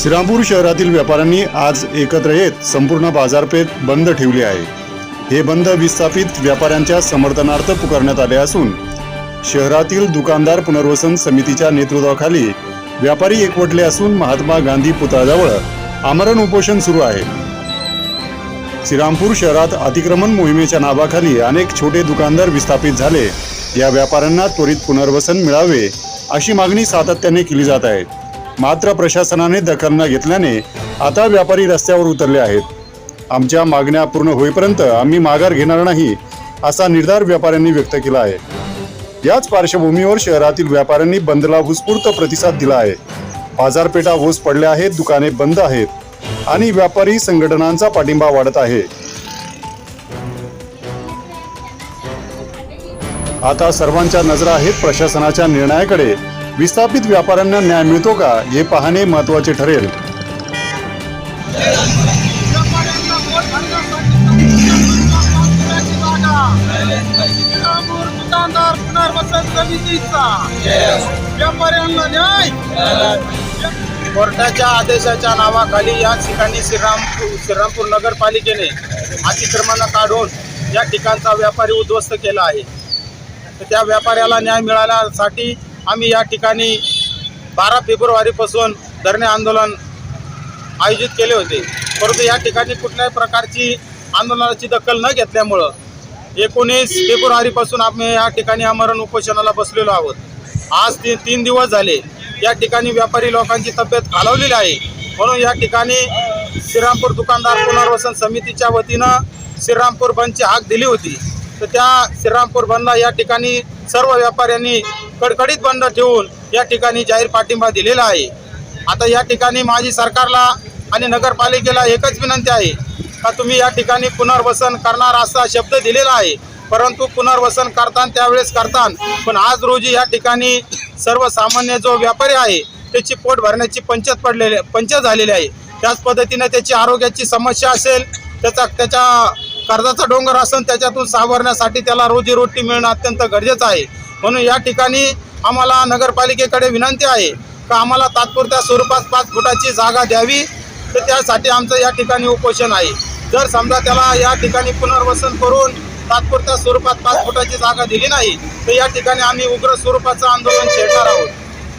श्रीरामपूर शहरातील व्यापाऱ्यांनी आज एकत्र येत संपूर्ण बाजारपेठ बंद ठेवली आहे. हे बंद विस्थापित व्यापाऱ्यांच्या समर्थनार्थ पुकारण्यात आले असून शहरातील दुकानदार पुनर्वसन समितीच्या नेतृत्वाखाली व्यापारी एकवटले असून महात्मा गांधी पुतळ्याजवळ आमरण उपोषण सुरू आहे. श्रीरामपूर शहरात अतिक्रमण मोहिमेच्या नावाखाली अनेक छोटे दुकानदार विस्थापित झाले. या व्यापाऱ्यांना त्वरित पुनर्वसन मिळावे अशी मागणी सातत्याने केली जात आहे. मात्र प्रशासनाने दखल न घेतल्याने आता व्यापारी रस्त्यावर उतरले आहेत. आमच्या मागण्या पूर्ण होईपर्यंत आम्ही माघार घेणार नाही असा निर्धार व्यापाऱ्यांनी व्यक्त केला आहे. याच पार्श्वभूमीवर शहरातील व्यापाऱ्यांनी बंदला उत्स्फूर्त प्रतिसाद दिला आहे. बाजारपेठा ओस पडल्या आहेत दुकाने बंद आहेत आणि व्यापारी संघटनांचा पाठिंबा वाढत आहे. आता सर्वांच्या नजरा आहेत प्रशासनाच्या निर्णयाकडे. विस्थापित व्यापाऱ्यांना न्याय मिळतो का हे पाहणे महत्त्वाचे ठरेल. व्यापाऱ्यांना न्याय कोर्टाच्या आदेशाच्या नावाखाली या ठिकाणी श्रीराम श्रीरामपूर नगरपालिकेने अतिक्रमण काढून या ठिकाणचा व्यापारी उद्ध्वस्त केला आहे. तर त्या व्यापाऱ्याला न्याय मिळाल्यासाठी आम्ही या ठिकाणी बारा फेब्रुवारीपासून धरणे आंदोलन आयोजित केले होते. परंतु या ठिकाणी कुठल्याही प्रकारची आंदोलनाची दखल न घेतल्यामुळं एकोणीस फेब्रुवारीपासून आम्ही या ठिकाणी आमरण उपोषणाला बसलेलो आहोत. आज ती तीन दिवस झाले या ठिकाणी व्यापारी लोकांची तब्येत घालवलेली आहे. म्हणून या ठिकाणी श्रीरामपूर दुकानदार पुनर्वसन समितीच्या वतीनं श्रीरामपूर बंदची हाक दिली होती. तर त्या श्रीरामपूर बंदला या ठिकाणी सर्व व्यापाऱ्यांनी कडकडीत बंद ठेवून या ठिकाणी जाहीर पाठिंबा दिलेला आहे. आता या ठिकाणी माझी सरकारला आणि नगरपालिकेला एकच विनंती आहे का तुम्ही या ठिकाणी पुनर्वसन करणार असा शब्द दिलेला आहे. परंतु पुनर्वसन करताना त्यावेळेस करताना पण आज रोजी या ठिकाणी सर्वसामान्य जो व्यापारी आहे त्याची पोट भरण्याची पंचत पडलेली पंचायत झालेली आहे. त्याच पद्धतीने त्याची आरोग्याची समस्या असेल त्याचा त्याच्या कर्जाचा डोंगर असून त्याच्यातून सावरण्यासाठी त्याला रोजीरोटी मिळणं अत्यंत गरजेचं आहे. म्हणून या ठिकाणी आम्हाला नगरपालिकेकडे विनंती आहे का आम्हाला तात्पुरत्या स्वरूपात पाच फुटाची जागा द्यावी. तर त्यासाठी आमचं या ठिकाणी उपोषण आहे. जर समजा त्याला या ठिकाणी पुनर्वसन करून तात्पुरत्या स्वरूपात पाच फुटाची जागा दिली नाही तर या ठिकाणी आम्ही उग्र स्वरूपाचं आंदोलन छेडणार आहोत.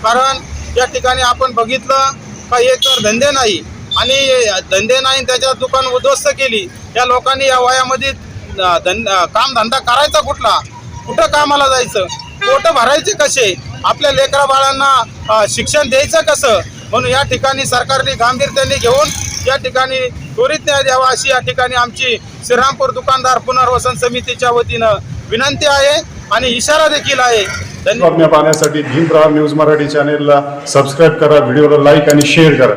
कारण या ठिकाणी आपण बघितलं का एक तर धंदे नाही. आणि धंदे नाही त्याच्यात दुकान उद्ध्वस्त केली. या लोकांनी या वयामध्ये धन कामधंदा करायचा कुठला? कुठं कामाला जायचं? पोटं भरायचे कसे? आपल्या लेकरा बाळांना शिक्षण द्यायचं कसं? म्हणून या ठिकाणी सरकारने गांभीर्याने घेऊन या ठिकाणी त्वरित न्याय द्यावा अशी या ठिकाणी आमची श्रीरामपूर दुकानदार पुनर्वसन समितीच्या वतीनं विनंती आहे आणि इशारा देखील आहे. धन्यवाद बातम्या पाहण्यासाठी भीमराव न्यूज मराठी चॅनेलला सबस्क्राईब करा व्हिडिओला लाईक आणि शेअर करा.